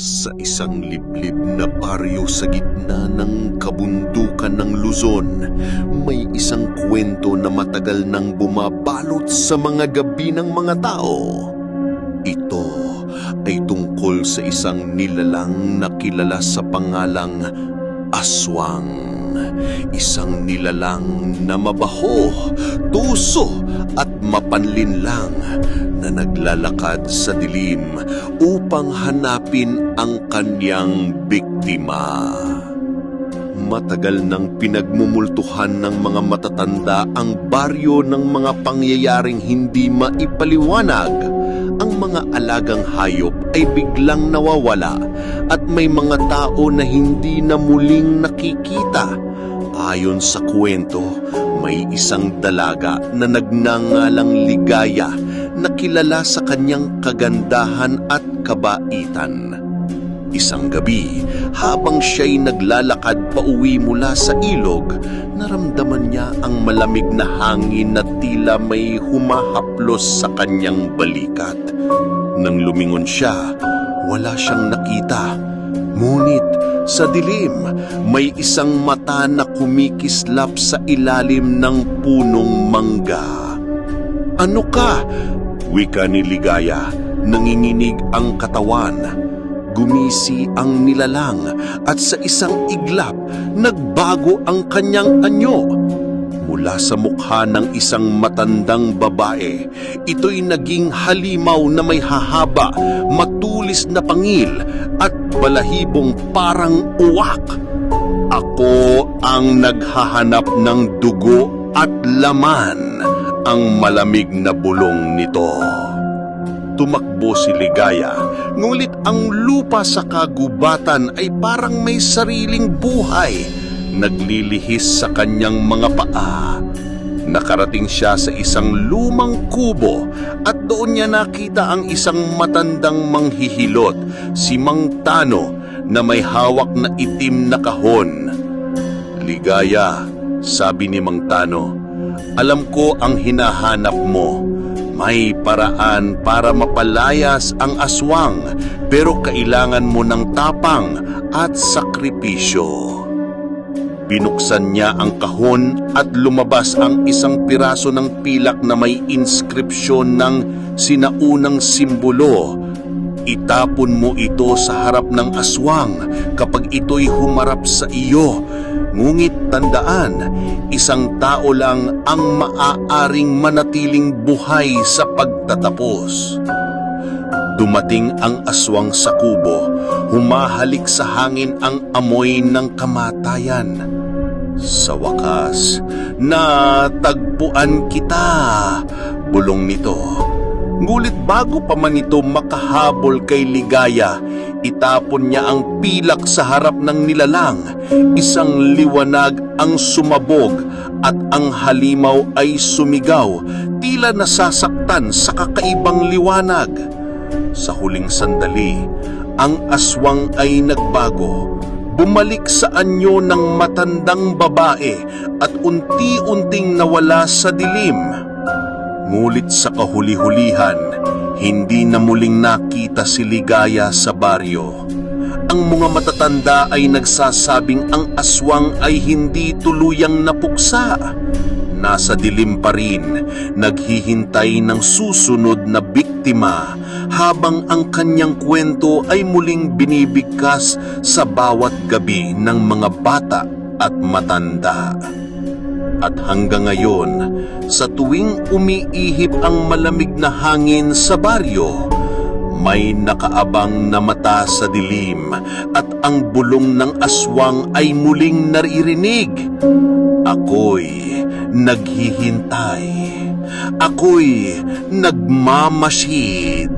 Sa isang liblib na baryo sa gitna ng kabundukan ng Luzon, may isang kwento na matagal nang bumabalot sa mga gabi ng mga tao. Ito ay tungkol sa isang nilalang na kilala sa pangalang Aswang. Isang nilalang na mabaho, tuso at mapanlinlang na naglalakad sa dilim upang hanapin ang kanyang biktima. Matagal nang pinagmumultuhan ng mga matatanda ang baryo ng mga pangyayaring hindi maipaliwanag. Mga alagang hayop ay biglang nawawala at may mga tao na hindi na muling nakikita. Ayon sa kwento, may isang dalaga na nagnangalang ligaya na kilala sa kanyang kagandahan at kabaitan. Isang gabi, habang siya'y naglalakad pauwi mula sa ilog, naramdaman niya ang malamig na hangin na tila may humahaplos sa kanyang balikat. Nang lumingon siya, wala siyang nakita. Ngunit sa dilim, may isang mata na kumikislap sa ilalim ng punong mangga. Ano ka? Wika ni Ligaya, nanginginig ang katawan. Gumisi ang nilalang at sa isang iglap, nagbago ang kanyang anyo. Mula sa mukha ng isang matandang babae, ito'y naging halimaw na may hahaba, matulis na pangil at balahibong parang uwak. Ako ang naghahanap ng dugo at laman ang malamig na bulong nito. Tumakbo si Ligaya, ngulit ang lupa sa kagubatan ay parang may sariling buhay, naglilihis sa kanyang mga paa. Nakarating siya sa isang lumang kubo at doon niya nakita ang isang matandang manghihilot, si Mang Tano, na may hawak na itim na kahon. Ligaya, sabi ni Mang Tano, alam ko ang hinahanap mo. May paraan para mapalayas ang aswang pero kailangan mo ng tapang at sakripisyo. Binuksan niya ang kahon at lumabas ang isang piraso ng pilak na may inskripsyon ng sinaunang simbolo. Itapon mo ito sa harap ng aswang kapag ito'y humarap sa iyo. Ngunit tandaan, isang tao lang ang maaaring manatiling buhay sa pagtatapos. Dumating ang aswang sa kubo, humahalik sa hangin ang amoy ng kamatayan. Sa wakas, natagpuan kita, bulong nito. Ngulit bago pa man ito makahabol kay Ligaya, itapon niya ang pilak sa harap ng nilalang. Isang liwanag ang sumabog at ang halimaw ay sumigaw, tila nasasaktan sa kakaibang liwanag. Sa huling sandali, ang aswang ay nagbago. Bumalik sa anyo ng matandang babae at unti-unting nawala sa dilim. Ngulit sa kahuli-hulihan, hindi na muling nakita si Ligaya sa baryo. Ang mga matatanda ay nagsasabing ang aswang ay hindi tuluyang napuksa. Nasa dilim pa rin, naghihintay ng susunod na biktima habang ang kanyang kwento ay muling binibigkas sa bawat gabi ng mga bata at matanda. At hanggang ngayon, sa tuwing umiihip ang malamig na hangin sa baryo, may nakaabang na mata sa dilim at ang bulong ng aswang ay muling naririnig. Ako'y naghihintay. Ako'y nagmamasid.